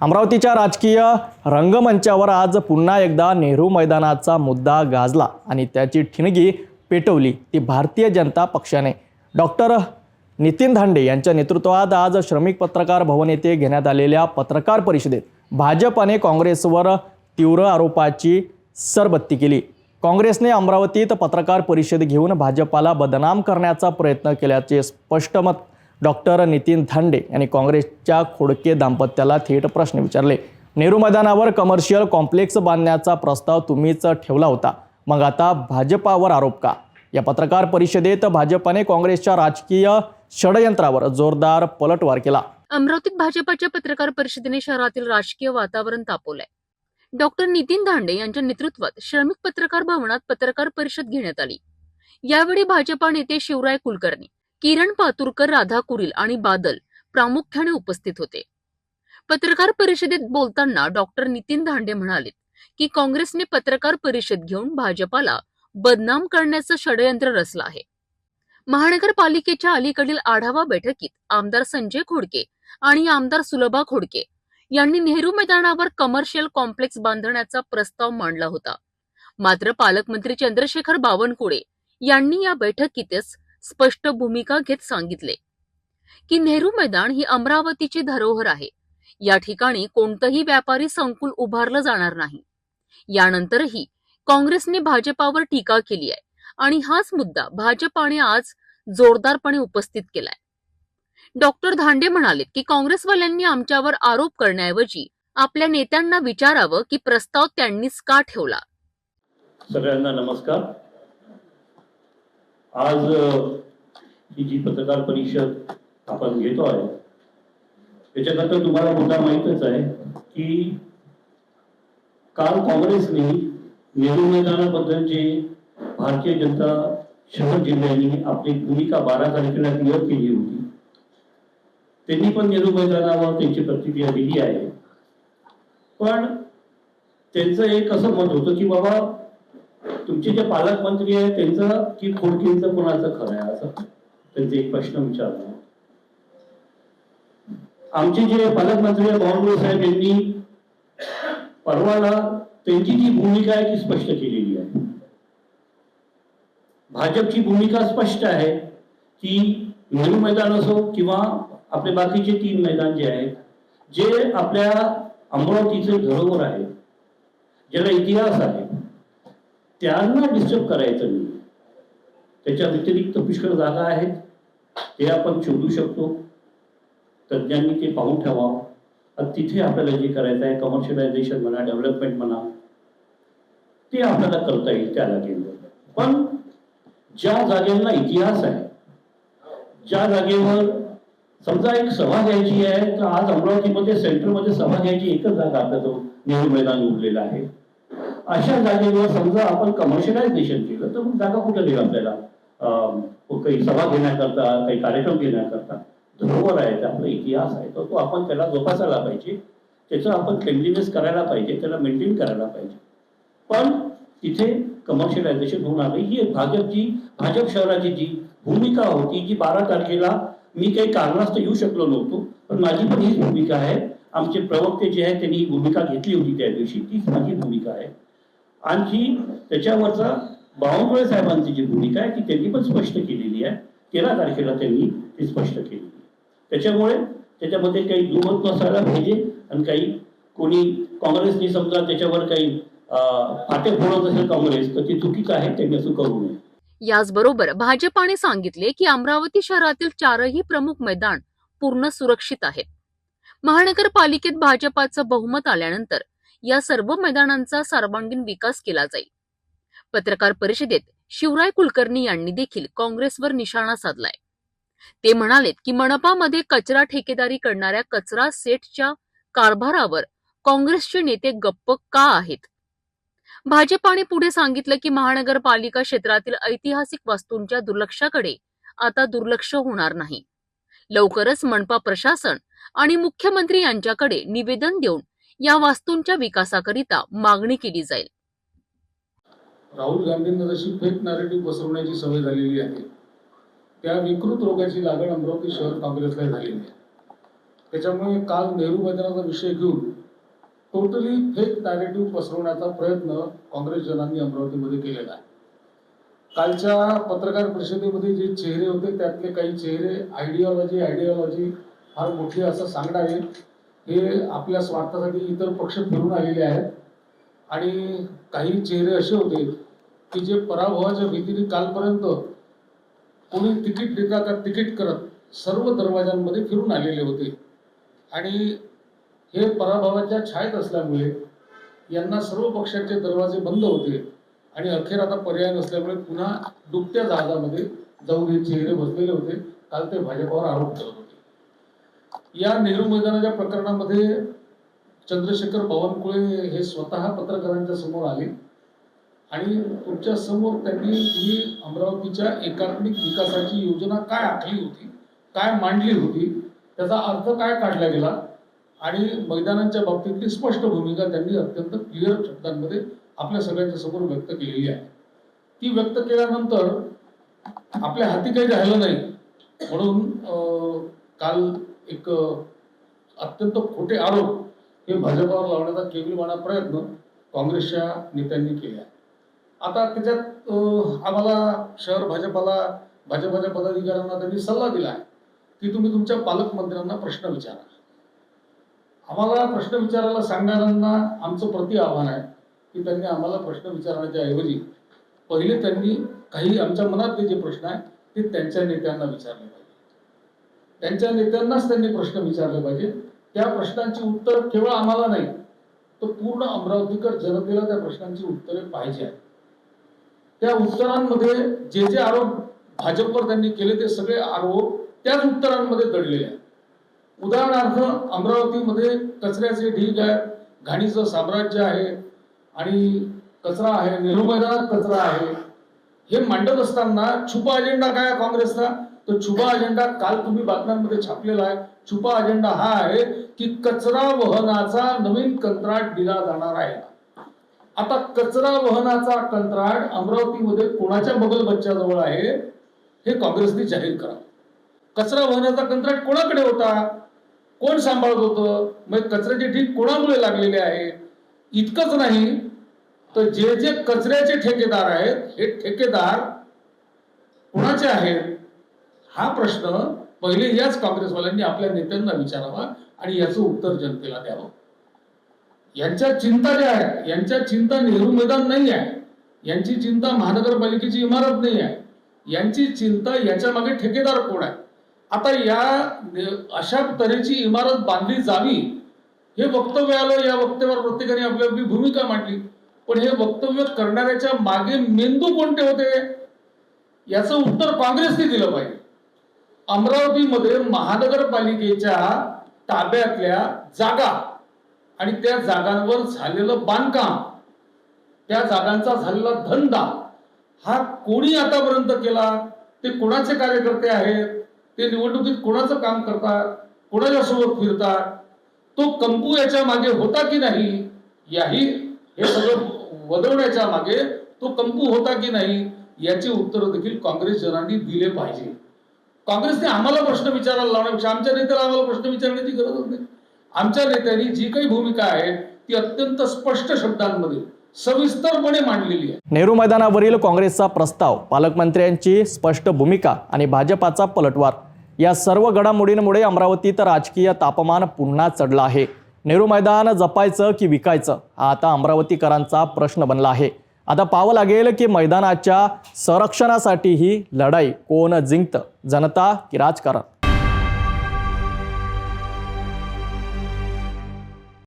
अमरावतीच्या राजकीय रंगमंचावर आज पुन्हा एकदा नेहरू मैदानाचा मुद्दा गाजला आणि त्याची ठिणगी पेटवली ती भारतीय जनता पक्षाने. डॉक्टर नितीन धांडे यांच्या नेतृत्वात आज श्रमिक पत्रकार भवन येथे घेण्यात आलेल्या पत्रकार परिषदेत भाजपाने काँग्रेसवर तीव्र आरोपाची सरबत्ती केली. काँग्रेसने अमरावतीत पत्रकार परिषद घेऊन भाजपाला बदनाम करण्याचा प्रयत्न केल्याचे स्पष्ट मत डॉक्टर नितीन धांडे यांनी काँग्रेसच्या खोडके दाम्पत्याला थेट प्रश्न विचारले. नेहरू मैदानावर कमर्शियल कॉम्प्लेक्स बांधण्याचा प्रस्ताव तुम्हीच ठेवला होता. मग आता भाजपावर आरोप का? या पत्रकार परिषदेत भाजपाने काँग्रेसच्या राजकीय षडयंत्रावर जोरदार पलटवार केला. अमरावतीत भाजपाच्या पत्रकार परिषदेने शहरातील राजकीय वातावरण तापवलंय. डॉक्टर नितीन धांडे यांच्या नेतृत्वात श्रमिक पत्रकार भवनात पत्रकार परिषद घेण्यात आली. यावेळी भाजपा नेते शिवराय कुलकर्णी किरण पातुरकर राधा कुरील आणि बादल प्रामुख्याने उपस्थित होते. पत्रकार परिषदेत बोलताना डॉक्टर नितीन धांडे म्हणाले की काँग्रेसने पत्रकार परिषद घेऊन भाजपाला बदनाम करण्याचं षडयंत्र रचलं आहे. महानगरपालिकेच्या अलीकडील आढावा बैठकीत आमदार संजय खोडके आणि आमदार सुलभा खोडके यांनी नेहरू मैदानावर कमर्शियल कॉम्प्लेक्स बांधण्याचा प्रस्ताव मांडला होता. मात्र पालकमंत्री चंद्रशेखर बावनकुळे यांनी या बैठकीतच स्पष्ट भूमिका घेत सांगितले. की नेहरू मैदान ही अमरावतीची धरोहर आहे. या ठिकाणी कोणतंही व्यापारी संकुल उभारलं जाणार नाही. यानंतरही काँग्रेसने भाजपावर टीका केली आहे आणि हाच मुद्दा भाजपाने आज जोरदारपणे उपस्थित केलाय. डॉक्टर धांडे म्हणाले की काँग्रेसवाल्यांनी आमच्यावर आरोप करण्याऐवजी आपल्या नेत्यांना विचारावं की प्रस्ताव त्यांनीच का ठेवला? सगळ्यांना नमस्कार. आज ही जी पत्रकार परिषद आपण घेतो आहे त्याच्यानंतर तुम्हाला मुद्दा माहीतच आहे की काल काँग्रेसने नेहरू मैदानाबद्दलचे भारतीय जनता शहर जिल्ह्यांनी आपली भूमिका बारा तारखेला क्लिअर केली होती. त्यांनी पण नेहरू मैदानावर त्यांची प्रतिक्रिया दिली आहे. पण त्यांचं एक असं मत होतं की बाबा तुमचे जे पालकमंत्री आहे त्यांचं की खोडकेंचं कोणाचं खरं आहे? असं त्यांचे एक प्रश्न विचारतो. आमचे जे पालकमंत्री आहे बावनकुळे साहेब यांनी परवाला त्यांची जी भूमिका आहे ती स्पष्ट केलेली आहे. भाजपची भूमिका स्पष्ट आहे की नेहरू मैदान असो किंवा आपले बाकीचे तीन मैदान जे आहेत जे आपल्या अमरावतीचे धरोहर आहे ज्याला इतिहास आहे. त्यांना डिस्टर्ब करायचं नाही. त्याच्या व्यतिरिक्त पुष्कळ जागा आहेत. ते आपण शोधू शकतो. तज्ज्ञांनी ते पाहून ठेवावं आणि तिथे आपल्याला जे करायचं आहे कमर्शियलायझेशन म्हणा डेव्हलपमेंट म्हणा ते आपल्याला करता येईल त्या जागेवर. पण ज्या जागेला इतिहास आहे ज्या जागेवर समजा एक सभा घ्यायची आहे तर आज अमरावतीमध्ये सेंटरमध्ये सभा घ्यायची एकच जागा आपल्याजवळ नेहरू मैदान उरलेलं आहे. अशा जागेवर समजा आपण कमर्शियलायझेशन केलं तर मग जागा कुठं देईल आपल्याला? काही सभा घेण्याकरता काही कार्यक्रम घेण्याकरता. धरोहर आहे आपला इतिहास आहे. तर तो आपण त्याला जोपासायला पाहिजे. त्याचं आपण क्लेमलिनेस करायला पाहिजे त्याला मेंटेन करायला पाहिजे. पण तिथे कमर्शियलायझेशन होणार नाही. ही भाजपची भाजप शहराची जी भूमिका होती जी बारा तारखेला मी काही कारणास्तव येऊ शकलो नव्हतो. पण माझी पण हीच भूमिका आहे. आमचे प्रवक्ते जे आहेत त्यांनी ही भूमिका घेतली होती त्या दिवशी. तीच माझी भूमिका आहे. आणखी त्याच्यावरचा बावनकुळे साहेबांची जी भूमिका आहे ती त्यांनी पण स्पष्ट केलेली आहे. तेरा तारखेला त्यांनी ती स्पष्ट केली त्याच्यामुळे त्याच्यामध्ये काही दुमत नसायला पाहिजे आणि काही कोणी काँग्रेसनी समजा त्याच्यावर काही फाटे फोडत असेल काँग्रेस तर ती चुकीचं आहे त्यांनी असं करू नये. याचबरोबर भाजपाने सांगितले की अमरावती शहरातील चारही प्रमुख मैदान पूर्ण सुरक्षित आहेत. महानगरपालिकेत भाजपाचं बहुमत आल्यानंतर या सर्व मैदानांचा सर्वांगीण विकास केला जाईल. पत्रकार परिषदेत शिवराय कुलकर्णी यांनी देखील काँग्रेसवर निशाणा साधलाय. ते म्हणालेत की मनपामध्ये कचरा ठेकेदारी करणाऱ्या कचरा सेटच्या कारभारावर काँग्रेसचे नेते गप्प का आहेत? भाजपाने पुढे सांगितलं की महानगरपालिका क्षेत्रातील ऐतिहासिक वास्तूंच्या दुर्लक्षाकडे आता दुर्लक्ष होणार नाही. लवकरच मनपा प्रशासन आणि मुख्यमंत्री यांच्याकडे निवेदन देऊन या वास्तूंच्या विकासाकरिता मागणी केली जाईल. राहुल गांधींना जशी फेक नॅरेटिव्ह पसरवण्याची सवय झालेली आहे त्या विकृत रोगाची लागण अमरावती शहर काँग्रेसला झालेली आहे. त्याच्यामुळे काल नेहरू मैदानाचा विषय घेऊन टोटली फेक नॅरेटिव्ह पसरवण्याचा प्रयत्न काँग्रेस जनांनी अमरावतीमध्ये केलेला आहे. कालच्या पत्रकार परिषदेमध्ये जे चेहरे होते त्यातले काही चेहरे आयडिओलॉजी आयडिओलॉजी फार मोठी असं सांगणारे हे आपल्या स्वार्थासाठी इतर पक्ष फिरून आलेले आहेत. आणि काही चेहरे असे होते की जे पराभवाच्या भीतीने कालपर्यंत कोणी तिकीट देता का तिकीट करत सर्व दरवाजांमध्ये फिरून आलेले होते. आणि हे पराभवाच्या छायेत असल्यामुळे यांना सर्व पक्षांचे दरवाजे बंद होते. आणि अखेर आता पर्याय नसल्यामुळे पुन्हा दुपट्या जहाजामध्ये जाऊन हे चेहरे बसलेले होते. काल ते भाजपावर आरोप करत होते. या नेहरू मैदानाच्या प्रकरणामध्ये चंद्रशेखर बावनकुळे हे स्वतः पत्रकारांच्या समोर आले. आणि तुमच्यासमोर त्यांनी ही अमरावतीच्या एकात्मिक विकासाची योजना काय आखली होती काय मांडली होती त्याचा अर्थ काय काढला गेला आणि मैदानांच्या बाबतीतली स्पष्ट भूमिका त्यांनी अत्यंत क्लिअर शब्दांमध्ये आपल्या सगळ्यांच्या समोर व्यक्त केलेली आहे. ती व्यक्त केल्यानंतर आपल्या हाती काही राहिलं नाही. म्हणून काल एक अत्यंत खोटे आरोप हे भाजपावर लावण्याचा केविलवाणा प्रयत्न काँग्रेसच्या नेत्यांनी केला आहे. आता त्याच्यात आम्हाला शहर भाजपाला भाजपाच्या पदाधिकाऱ्यांना त्यांनी सल्ला दिला आहे की तुम्ही तुमच्या पालकमंत्र्यांना प्रश्न विचारा. आम्हाला प्रश्न विचारायला सांगणाऱ्यांना आमचं प्रति आव्हान आहे की त्यांनी आम्हाला प्रश्न विचारण्याच्या ऐवजी पहिले त्यांनी काही आमच्या मनातले जे प्रश्न आहेत ते त्यांच्या नेत्यांना विचारले पाहिजे. त्यांच्या नेत्यांनाच त्यांनी प्रश्न विचारले पाहिजे त्या प्रश्नांची उत्तर केवळ आम्हाला नाही तर पूर्ण अमरावतीकर जनतेला त्या प्रश्नांची उत्तरे पाहिजे आहेत. त्या उत्तरांमध्ये जे जे आरोप भाजपवर त्यांनी केले ते सगळे आरोप त्याच उत्तरांमध्ये दडलेले आहेत. उदाहरणार्थ अमरावतीमध्ये कचऱ्याचे ढीग आहेत घाणीचं साम्राज्य आहे आणि कचरा आहे नेहरू मैदानात कचरा आहे. हे मांडत असताना छुपा अजेंडा काय काँग्रेसचा? तो छुपा अजेंडा काल तुम्ही बातम्यांमध्ये छापलेला आहे. छुपा अजेंडा हा आहे की कचरा वहनाचा नवीन कंत्राट दिला जाणार आहे. आता कचरा वहनाचा कंत्राट अमरावतीमध्ये कोणाच्या बगल बच्च्याजवळ आहे हे काँग्रेसने जाहीर करा. कचरा वहनाचा कंत्राट कोणाकडे होता? कोण सांभाळत होतं? मग कचऱ्याचे ठीक कोणामुळे लागलेले आहे? इतकंच नाही तर जे जे कचऱ्याचे ठेकेदार आहेत हे ठेकेदार कोणाचे आहेत? हा प्रश्न पहिले याच काँग्रेसवाल्यांनी आपल्या नेत्यांना विचारावा आणि याचं उत्तर जनतेला द्यावं. यांच्या चिंता ज्या आहेत यांच्या चिंता नेहरू मैदान नाही आहे यांची चिंता महानगरपालिकेची इमारत नाही आहे यांची चिंता याच्या मागे ठेकेदार कोण आहे? आता या अशा तऱ्हेची इमारत बांधली जावी हे वक्तव्य आलं या वक्तव्यावर प्रत्येकाने आपली आपली भूमिका मांडली. पण हे वक्तव्य करणाऱ्याच्या मागे मेंदू कोणते होते? याचं उत्तर काँग्रेसने दिलं पाहिजे. अमरावतीमध्ये महानगरपालिकेच्या ताब्यातल्या जागा आणि त्या जागांवर झालेलं बांधकाम त्या जागांचा झालेला धंदा हा कोणी आतापर्यंत केला? ते कोणाचे कार्यकर्ते आहेत? ते निवडणुकीत कोणाचं काम करतात? कोणाच्या सोबत फिरतात? तो कंपू याच्या मागे होता की नाही? याही हे सगळं वदवण्याच्या मागे तो कंपू होता की नाही? याची उत्तरं देखील काँग्रेस जनांनी दिले पाहिजे. काँग्रेसने आम्हाला प्रश्न विचारायला लावण्यापेक्षा आमच्या नेत्याला आम्हाला प्रश्न विचारण्याची गरजच नाही आमच्या नेत्यांनी जी काही भूमिका आहे ती अत्यंत स्पष्ट शब्दांमध्ये सविस्तरपणे मांडलेली आहे. नेहरू मैदानावरील काँग्रेसचा प्रस्ताव पालकमंत्र्यांची स्पष्ट भूमिका आणि भाजपाचा पलटवार या सर्व घडामोडींमुळे अमरावतीत राजकीय तापमान पुन्हा चढलं आहे. नेहरू मैदान जपायचं की विकायचं हा आता अमरावतीकरांचा प्रश्न बनला आहे. आता पाहावं लागेल की मैदानाच्या संरक्षणासाठी ही लढाई कोण जिंकतं? जनता की राजकारण?